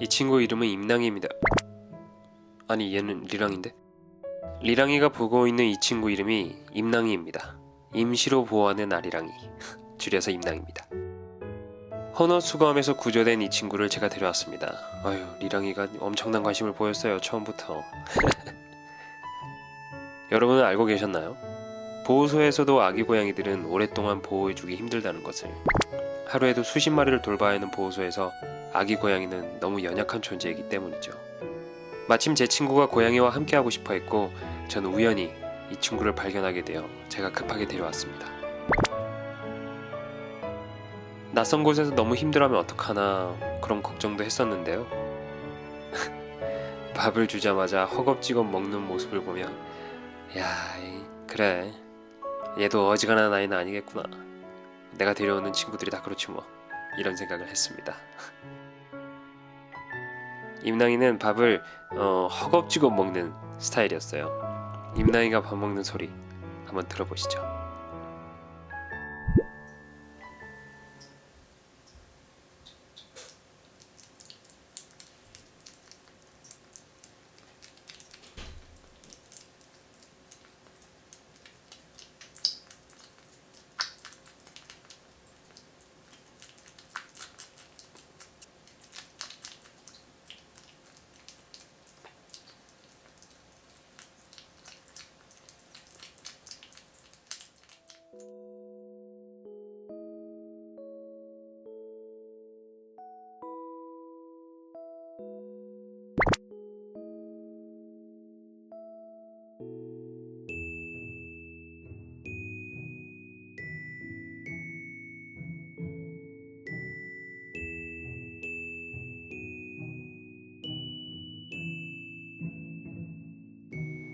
이 친구 이름은 임낭이입니다. 아니 얘는 리랑인데? 리랑이가 보고 있는 이 친구 이름이 임낭이입니다. 임시로 보호하는 아리랑이 줄여서 임낭입니다. 헌어 수거함에서 구조된 이 친구를 제가 데려왔습니다. 아유 리랑이가 엄청난 관심을 보였어요 처음부터. 여러분은 알고 계셨나요? 보호소에서도 아기 고양이들은 오랫동안 보호해주기 힘들다는 것을 하루에도 수십 마리를 돌봐야 하는 보호소에서 아기 고양이는 너무 연약한 존재이기 때문이죠. 마침 제 친구가 고양이와 함께하고 싶어 했고 저는 우연히 이 친구를 발견하게 되어 제가 급하게 데려왔습니다. 낯선 곳에서 너무 힘들어하면 어떡하나 그런 걱정도 했었는데요. 밥을 주자마자 허겁지겁 먹는 모습을 보며 야 이- 그래 얘도 어지간한 아이는 아니겠구나. 내가 데려오는 친구들이 다 그렇지 뭐 이런 생각을 했습니다. 임낭이는 밥을 어, 허겁지겁 먹는 스타일이었어요. 임낭이가 밥 먹는 소리 한번 들어보시죠.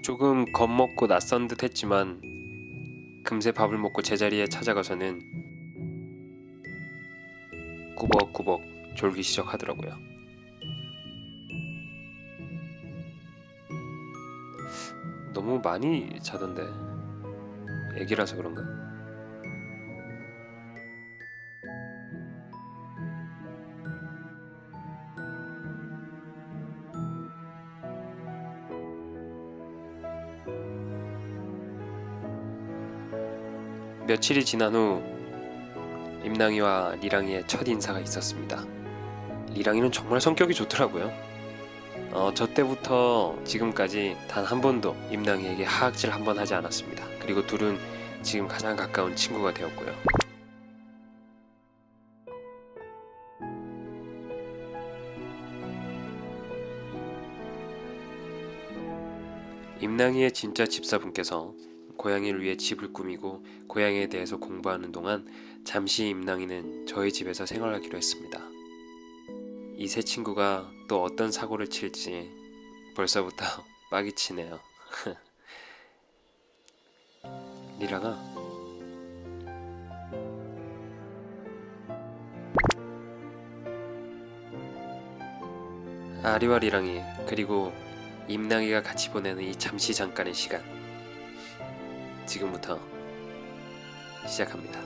조금 겁먹고 낯선 듯 했지만 금세 밥을 먹고 제자리에 찾아가서는 꾸벅꾸벅 졸기 시작하더라고요. 너무 많이 자던데 애기라서 그런가? 며칠이 지난 후 임랑이와 리랑이의 첫 인사가 있었습니다. 리랑이는 정말 성격이 좋더라고요. 어, 저 때부터 지금까지 단 한 번도 임랑이에게 하악질 한 번 하지 않았습니다. 그리고 둘은 지금 가장 가까운 친구가 되었고요. 임랑이의 진짜 집사분께서 고양이를 위해 집을 꾸미고 고양이에 대해서 공부하는 동안 잠시 임랑이는 저희 집에서 생활하기로 했습니다. 이 새 친구가 또 어떤 사고를 칠지 벌써부터 빡이 치네요. 리랑아, 아리와 리랑이 그리고 임랑이가 같이 보내는 이 잠시 잠깐의 시간 지금부터 시작합니다.